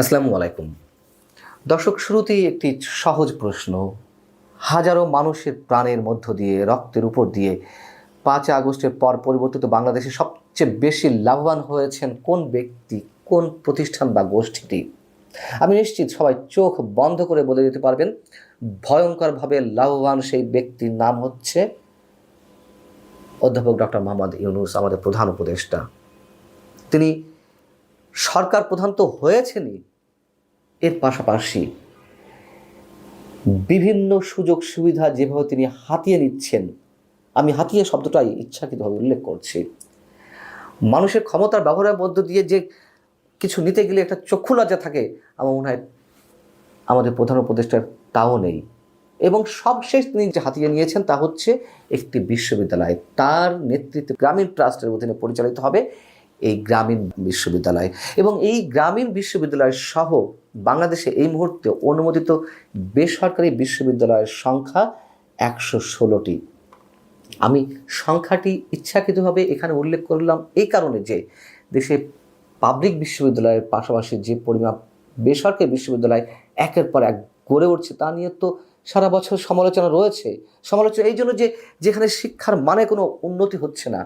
আসসালামু আলাইকুম। দর্শক, শুরুতেই একটি সহজ প্রশ্ন। হাজারো মানুষের প্রাণের মধ্য দিয়ে, রক্তের উপর দিয়ে পাঁচ আগস্টের পর পরিবর্তিত বাংলাদেশে সবচেয়ে বেশি লাভবান হয়েছেন কোন ব্যক্তি, কোন প্রতিষ্ঠান বা গোষ্ঠীটি? আমি নিশ্চিত সবাই চোখ বন্ধ করে বলে দিতে পারবেন, ভয়ঙ্করভাবে লাভবান সেই ব্যক্তির নাম হচ্ছে অধ্যাপক ডক্টর মোহাম্মদ ইউনুস, আমাদের প্রধান উপদেষ্টা। তিনি সরকার প্রধান তো হয়েছেনই। এর পাশাপাশি বিভিন্ন সুযোগ সুবিধা যেভাবে তিনি হাতিয়ে নিচ্ছেন, আমি হাতিয়ে শব্দটাই ইচ্ছাকৃতভাবে উল্লেখ করছি। মানুষের ক্ষমতার ব্যবহারের মধ্য দিয়ে যে কিছু নিতে গেলে একটা চক্ষু লজ্জা থাকে, আমার মনে হয় আমাদের প্রধান উপদেষ্টার তাও নেই। এবং সবশেষ তিনি যে হাতিয়ে নিয়েছেন তা হচ্ছে একটি বিশ্ববিদ্যালয়। তার নেতৃত্বে গ্রামীণ ট্রাস্টের অধীনে পরিচালিত হবে এই গ্রামীণ বিশ্ববিদ্যালয়। এবং এই গ্রামীণ বিশ্ববিদ্যালয় সহ বাংলাদেশে এই মুহূর্তে অনুমোদিত বেসরকারি বিশ্ববিদ্যালয়ের সংখ্যা একশো ষোলোটি। আমি সংখ্যাটি ইচ্ছাকৃতভাবে এখানে উল্লেখ করলাম এই কারণে যে দেশে পাবলিক বিশ্ববিদ্যালয়ের পাশাপাশি যে পরিমাপ বেসরকারি বিশ্ববিদ্যালয় একের পর এক গড়ে উঠছে, তা নিয়ে তো সারা বছর সমালোচনা রয়েছে। সমালোচনা এই জন্য যে যেখানে শিক্ষার মানে কোনো উন্নতি হচ্ছে না।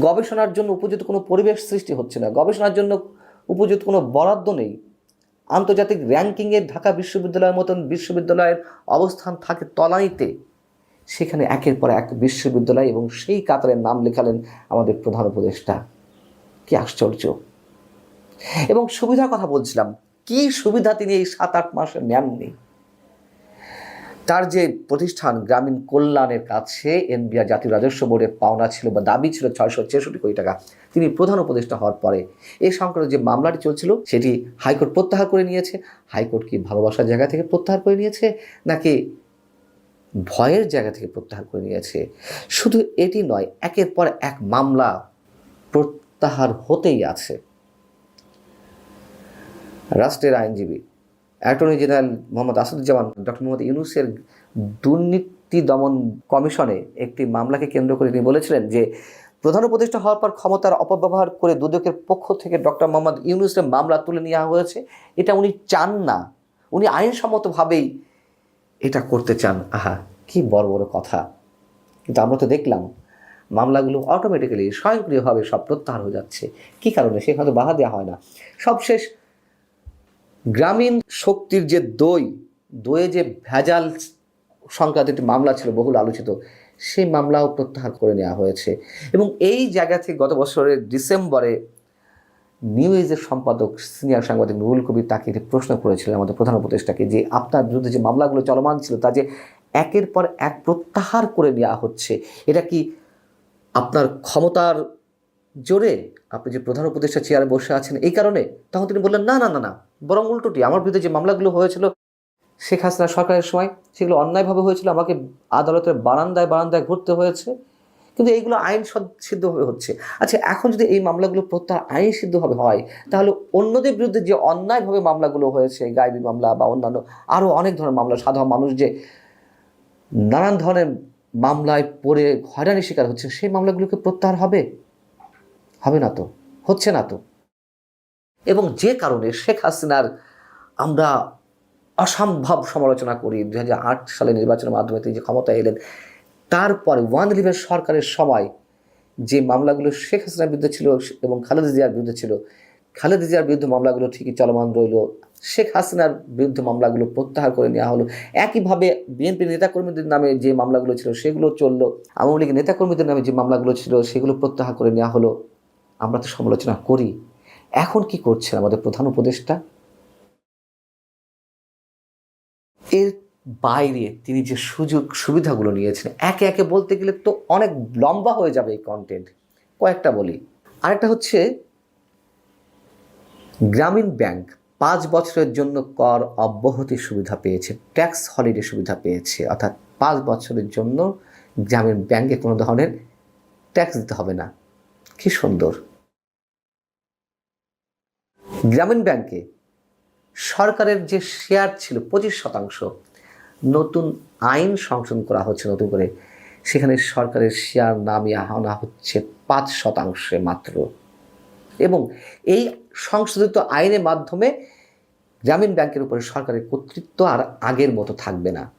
গবেষণার জন্য উপযুক্ত কোনো পরিবেশ সৃষ্টি হচ্ছে না। গবেষণার জন্য উপযুক্ত কোনো বরাদ্দ নেই। আন্তর্জাতিক র্যাঙ্কিংয়ে ঢাকা বিশ্ববিদ্যালয়ের মতন বিশ্ববিদ্যালয়ের অবস্থান থাকে তলানিতে। সেখানে একের পর এক বিশ্ববিদ্যালয় এবং সেই কাতারের নাম লেখালেন আমাদের প্রধান উপদেষ্টা। কি আশ্চর্য। এবং সুবিধার কথা বলছিলাম, কি সুবিধা তিনি এই সাত আট মাসে নেননি? তার যে প্রতিষ্ঠান গ্রামীণ কল্যাণের কাছে এনবিআর জাতীয় রাজস্ব বোর্ডের পাওনা ছিল বা দাবি ছিল ছয়শো ছেষট্টি কোটি টাকা। তিনি প্রধান উপদেষ্টা হওয়ার পরে এই সংক্রান্ত যে মামলাটি চলছিল, সেটি হাইকোর্ট প্রত্যাহার করে নিয়েছে। হাইকোর্ট কি ভালোবাসার জায়গা থেকে প্রত্যাহার করে নিয়েছে, নাকি ভয়ের জায়গা থেকে প্রত্যাহার করে নিয়েছে? শুধু এটি নয়, একের পর এক মামলা প্রত্যাহার হতেই আছে। রাষ্ট্রের আইনজীবী attorney general Mohammad Asaduzzaman doctor Mohammad ইউনুসের দুর্নীতি দমন কমিশনে একটি মামলাকে কেন্দ্র করে তিনি বলেছিলেন যে, প্রধান উপদেষ্টা হওয়ার পর ক্ষমতার অপব্যবহার করে দুদকের পক্ষ থেকে ডক্টর মোহাম্মদ ইউনুসের মামলা তুলে নেওয়া হয়েছে। এটা উনি চান না। উনি আইনসম্মতভাবেই এটা করতে চান। আহা, কি বড় বড় কথা। কিন্তু আমরা তো দেখলাম, মামলাগুলো অটোমেটিক্যালি স্বয়ংক্রিয়ভাবে সব প্রত্যাহার হয়ে যাচ্ছে। কী কারণে? সেখানে তো বাধা দেওয়া হয় না। সবশেষ গ্রামীণ শক্তির যে দই, দইয়ে যে ভেজাল সংক্রান্ত একটি মামলা ছিল, বহুল আলোচিত, সেই মামলাও প্রত্যাহার করে নেওয়া হয়েছে। এবং এই জায়গা থেকে গত বছরের ডিসেম্বরে নিউ এজের সম্পাদক, সিনিয়র সাংবাদিক নুরুল কবির তাকে একটি প্রশ্ন করেছিলেন আমাদের প্রধান উপদেষ্টাকে, যে আপনার বিরুদ্ধে যে মামলাগুলো চলমান ছিল, তা যে একের পর এক প্রত্যাহার করে নেওয়া হচ্ছে, এটা কি আপনার ক্ষমতার জোরে আপনি যে প্রধান উপদেষ্টা চেয়ারে বসে আছেন এই কারণে, তখন তিনি বললেন, না না না না, বরং উল্টোটি। আমার বিরুদ্ধে যে মামলাগুলো হয়েছিল, শেখ হাসিনা সরকারের সময়, সেগুলো অন্যায়ভাবে হয়েছিল। আমাকে আদালতের বারান্দায় বারান্দায় ঘুরতে হয়েছে। কিন্তু এইগুলো আইন সিদ্ধভাবে হচ্ছে। আচ্ছা এখন যদি এই মামলাগুলো প্রত্যাহার আইন সিদ্ধভাবে হয়, তাহলে অন্যদের বিরুদ্ধে যে অন্যায়ভাবে মামলাগুলো হয়েছে গাইবি মামলা বা অন্যান্য আরও অনেক ধরনের মামলা, সাধারণ মানুষ যে নানান ধরনের মামলায় পড়ে হয়রানি শিকার হচ্ছে, সেই মামলাগুলোকে প্রত্যাহার হবে? হবে না তো, হচ্ছে না তো। এবং যে কারণে শেখ হাসিনার আমরা অসম্ভব সমালোচনা করি, দুই হাজার আট সালে নির্বাচনের মাধ্যমে তিনি যে ক্ষমতায় এলেন, তারপরে ওয়ান লিভের সরকারের সময় যে মামলাগুলো শেখ হাসিনার বিরুদ্ধে ছিল এবং খালেদা জিয়ার বিরুদ্ধে ছিল, খালেদা জিয়ার বিরুদ্ধে মামলাগুলো ঠিকই চলমান রইল, শেখ হাসিনার বিরুদ্ধে মামলাগুলো প্রত্যাহার করে নেওয়া হলো, একইভাবে বিএনপি নেতাকর্মীদের নামে যে মামলাগুলো ছিল সেগুলো চলল, আওয়ামী লীগের নেতাকর্মীদের নামে যে মামলাগুলো ছিল সেগুলো প্রত্যাহার করে নেওয়া হলো। আমরা তো সমালোচনা করি। এখন কি করছেন আমাদের প্রধান উপদেষ্টা? এর বাইরে তিনি যে সুযোগ, সুবিধাগুলো নিয়েছেন, একে একে বলতে গেলে তো অনেক লম্বা হয়ে যাবে এই কন্টেন্ট কয়েকটা বলি। আরেকটা হচ্ছে, গ্রামীণ ব্যাংক পাঁচ বছরের জন্য কর অব্যাহতির সুবিধা পেয়েছে ট্যাক্স হলিডে সুবিধা পেয়েছে, অর্থাৎ পাঁচ বছরের জন্য গ্রামীণ ব্যাংকে কোনো ধরনের ট্যাক্স দিতে হবে না। কি সুন্দর। গ্রামীণ ব্যাংকে সরকারের যে শেয়ার ছিল পঁচিশ শতাংশ, নতুন আইন সংশোধন করা হচ্ছে নতুন করে। সেখানে সরকারের শেয়ার নামিয়ে আনা হচ্ছে পাঁচ শতাংশে মাত্র। এবং এই সংশোধিত আইনের মাধ্যমে গ্রামীণ ব্যাংকের উপরে সরকারের কর্তৃত্ব আর আগের মতো থাকবে না।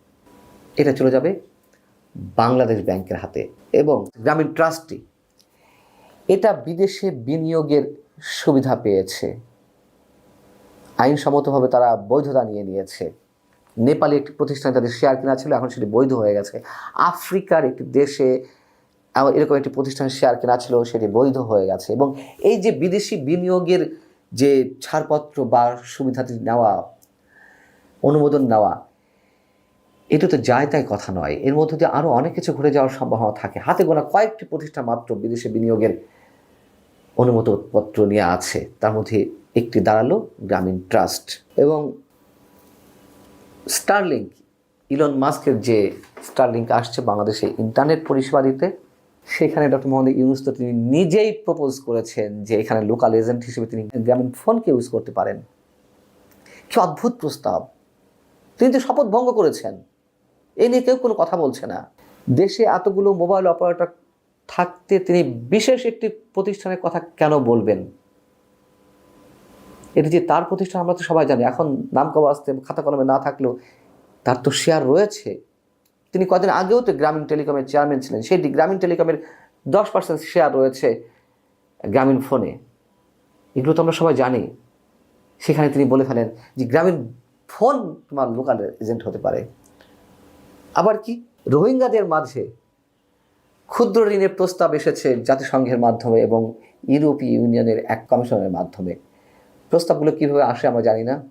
এটা চলে যাবে বাংলাদেশ ব্যাংকের হাতে। এবং গ্রামীণ ট্রাস্টটি এটা বিদেশে বিনিয়োগের সুবিধা পেয়েছে। আইনসম্মতভাবে তারা বৈধতা নিয়ে নিয়েছে। নেপালে একটি প্রতিষ্ঠানে তাদের শেয়ার কেনা ছিল, এখন সেটি বৈধ হয়ে গেছে। আফ্রিকার একটি দেশে এরকম একটি প্রতিষ্ঠান শেয়ার কেনা ছিল, সেটি বৈধ হয়ে গেছে। এবং এই যে বিদেশি বিনিয়োগের যে ছাড়পত্র বা সুবিধাটি নেওয়া, অনুমোদন নেওয়া, এটা তো যায় তাই কথা নয়। এর মধ্যে দিয়ে আরও অনেক কিছু ঘুরে যাওয়ার সম্ভাবনা থাকে। হাতে গোনা কয়েকটি প্রতিষ্ঠান মাত্র বিদেশে বিনিয়োগের অনুমোদনপত্র নিয়ে আছে। তার মধ্যে একটি দাঁড়াল গ্রামীণ ট্রাস্ট এবং স্টারলিংক, ইলন মাস্কের যে স্টারলিংক আসছে বাংলাদেশে ইন্টারনেট পরিষেবা দিতে, সেখানে ডক্টর মোহাম্মদ ইউনুস তো তিনি নিজেই প্রপোজ করেছেন যে এখানে লোকাল এজেন্ট হিসেবে তিনি গ্রামীণ ফোনকে ইউজ করতে পারেন। কি অদ্ভুত প্রস্তাব। তিনি তো শপথ ভঙ্গ করেছেন। এ নিয়ে কেউ কোনো কথা বলছে না। দেশে এতগুলো মোবাইল অপারেটর থাকতে তিনি বিশেষ একটি প্রতিষ্ঠানের কথা কেন বলবেন? এটি যে তার প্রতিষ্ঠান আমরা তো সবাই জানি। এখন নাম আসতে খাতা কলমে না থাকলেও তার তো শেয়ার রয়েছে। তিনি কদিন আগেও তো গ্রামীণ টেলিকমের চেয়ারম্যান ছিলেন। সেই গ্রামীণ টেলিকমের দশ পার্সেন্ট শেয়ার রয়েছে গ্রামীণ ফোনে এগুলো তো আমরা সবাই জানি। সেখানে তিনি বলে ফেলেন যে গ্রামীণ ফোন তোমার লোকাল এজেন্ট হতে পারে। আবার কি? রোহিঙ্গাদের মাঝে ক্ষুদ্র ঋণের প্রস্তাব এসেছে জাতিসংঘের মাধ্যমে এবং ইউরোপীয় ইউনিয়নের এক কমিশনের মাধ্যমে। প্রস্তাবগুলো কীভাবে আসে আমরা জানি না।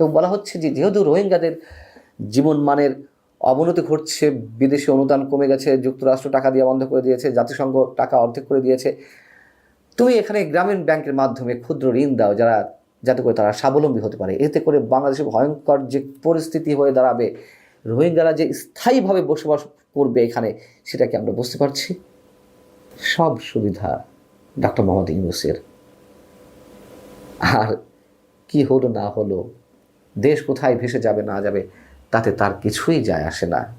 এবং বলা হচ্ছে যে, যেহেতু রোহিঙ্গাদের জীবনমানের অবনতি ঘটছে, বিদেশি অনুদান কমে গেছে, যুক্তরাষ্ট্র টাকা দিয়ে বন্ধ করে দিয়েছে, জাতিসংঘ টাকা অর্ধেক করে দিয়েছে, তুমি এখানে গ্রামীণ ব্যাংকের মাধ্যমে ক্ষুদ্র ঋণ দাও, যারা, যাতে করে তারা স্বাবলম্বী হতে পারে। এতে করে বাংলাদেশে ভয়ঙ্কর যে পরিস্থিতি হয়ে দাঁড়াবে, রোহিঙ্গারা যে স্থায়ীভাবে বসবাস করবে এখানে সেটাকে আমরা বুঝতে পারছি। সব সুবিধা ডক্টর মোহাম্মদ ইউনুসের। আর কি হলো না হলো, দেশ কোথায় ভেসে যাবে না যাবে, তাতে তার কিছুই যায় আসে না।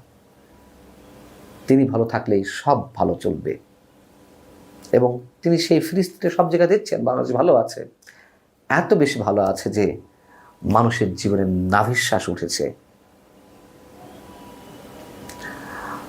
তিনি ভালো থাকলেই সব ভালো চলবে। এবং তিনি সেই ফিরিস্তিতে সব জায়গায় দিচ্ছেন বাংলাদেশ ভালো আছে। এত বেশি ভালো আছে যে মানুষের জীবনে নাভিশ্বাস উঠেছে।